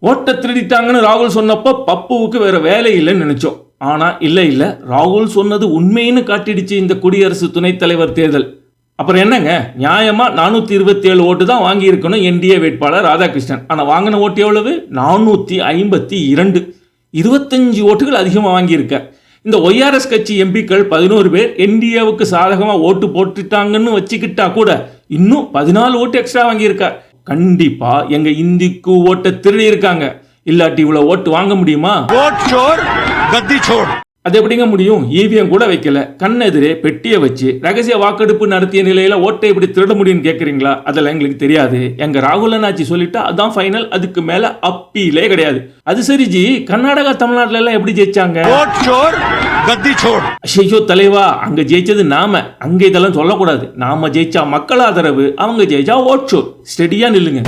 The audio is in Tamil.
ஓட்டை திருடிட்டாங்கன்னு ராகுல் சொன்னப்போ பப்புவுக்கு வேற வேலை இல்லைன்னு நினைச்சோம். ஆனா இல்லை இல்லை. ராகுல் சொன்னது உண்மைன்னு காட்டிடுச்சு இந்த குடியரசு துணைத் தலைவர் தேர்தல். அப்புறம் என்னங்க? நியாயமா நானூத்தி இருபத்தி ஏழு ஓட்டு தான் வாங்கியிருக்கணும் என்டிஏ வேட்பாளர் ராதாகிருஷ்ணன். ஆனா வாங்கின ஓட்டு எவ்வளவு? நானூத்தி ஐம்பத்தி இரண்டு. இருபத்தஞ்சு ஓட்டுகள் அதிகமாக வாங்கியிருக்க. இந்த ஒய்ஆர்எஸ் கட்சி எம்பிக்கள் பதினோரு பேர் என்டிஏவுக்கு சாதகமாக ஓட்டு போட்டுட்டாங்கன்னு வச்சுக்கிட்டா கூட இன்னும் பதினாலு ஓட்டு எக்ஸ்ட்ரா வாங்கியிருக்கார் கண்டிப்பா எங்க இந்திக்கு ஓட்டை திருடி இருக்காங்க. இல்லாட்டி இவ்வளவு ஓட்டு வாங்க முடியுமா? அது எப்படிங்க முடியும்? ஈவிஎம் கூட வைக்கல. கண் எதிரே பெட்டியை வச்சு ரகசிய வாக்கெடுப்பு நடத்திய நிலையில ஓட்டை எப்படி திருட முடியும்னு கேட்குறீங்களா அதெல்லாம் எங்களுக்கு தெரியாது. எங்க ராகுல் அண்ணாச்சி சொல்லிட்டா அதான் ஃபைனல் அதுக்கு மேல அப்பீலே கிடையாது. அது சரி ஜி. கர்நாடகா தமிழ்நாட்டுல எல்லாம் எப்படி ஜெயிச்சாங்க? ஐயோ தலைவா அங்க ஜெயிச்சது நாம. அங்க இதெல்லாம் சொல்லக்கூடாது. நாம ஜெயிச்சா மக்கள் ஆதரவு அவங்க ஜெயிச்சா ஓட் ஷோர் ஸ்டெடியா நில்லுங்க.